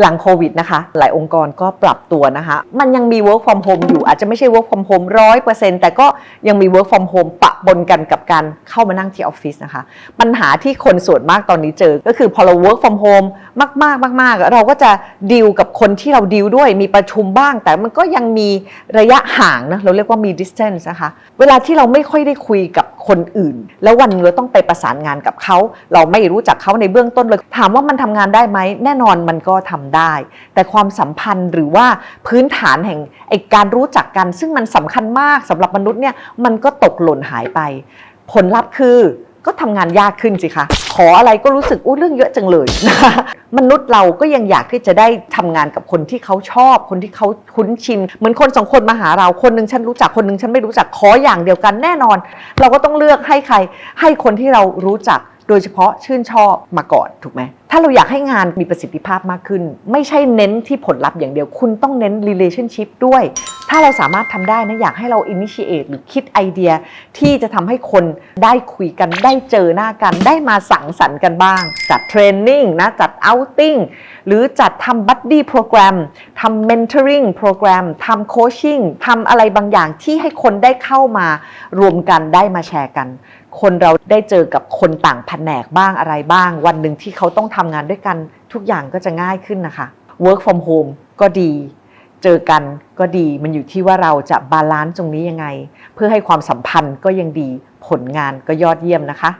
หลังโควิดนะคะ หลายองค์กรก็ปรับตัวนะคะ มันยังมี work from home อยู่อาจจะไม่ใช่ work from home ร้อยเปอร์เซ็นต์แต่ก็ยังมี work from home ปะปนกันกับการเข้ามานั่งที่ออฟฟิศนะคะ ปัญหาที่คนส่วนมากตอนนี้เจอ ก็คือพอเรา work from home มากๆมากๆเราก็จะดีลกับคนที่เราดีลด้วยมีประชุมบ้าง แต่มันก็ยังมีระยะห่างนะเราเรียกว่ามี distance นะคะ เวลาที่เราไม่ค่อยได้คุยกับคนอื่น แล้ววันเราต้องไปประสานงานกับเขา เราไม่รู้จักเขาในเบื้องต้นเลยถามว่ามันทำงานได้ไหมแน่นอนมันก็ทำได้ แต่ความสัมพันธ์หรือว่าพื้นฐานแห่งไอการรู้จักกัน ซึ่งมันสำคัญมากสำหรับมนุษย์เนี่ยมันก็ตกหล่นหายไป ผลลัพธ์คือก็ทำงานยากขึ้นสิคะขออะไรก็รู้สึกอู้เรื่องเยอะจังเลยนะมนุษย์เราก็ยังอยากที่จะได้ทำงานกับคนที่เขาชอบ คนที่เขาคุ้นชิน เหมือนคนสองคนมาหาเราคนหนึ่งฉันรู้จักคนหนึ่งฉันไม่รู้จักขออย่างเดียวกันแน่นอน เราก็ต้องเลือกให้ใครให้คนที่เรารู้จัก โดยเฉพาะชื่นชอบมาก่อนถูกไหมถ้าเราอยากให้งานมีประสิทธิภาพมากขึ้น ไม่ใช่เน้นที่ผลลัพธ์อย่างเดียวคุณต้องเน้น relationship ด้วย ถ้าเราสามารถทำได้นะอยากให้เรา initiate หรือคิดไอเดีย ที่จะทำให้คนได้คุยกันได้เจอหน้ากัน ได้มาสังสรรค์กันบ้าง จัดเทรนนิ่งนะจัด outing หรือจัดทำ buddy program ทำ mentoring program ทำ coaching ทำอะไรบางอย่างที่ให้คนได้เข้ามารวมกันได้มาแชร์กัน คนเราได้เจอกับคนต่างแผนกบ้างอะไรบ้าง วันหนึ่งที่เขาต้องทำงานด้วยกัน ทุกอย่างก็จะง่ายขึ้นนะคะ work from home ก็ดี เจอกันก็ดี มันอยู่ที่ว่าเราจะบาลานซ์ตรงนี้ยังไง เพื่อให้ความสัมพันธ์ก็ยังดี ผลงานก็ยอดเยี่ยมนะคะ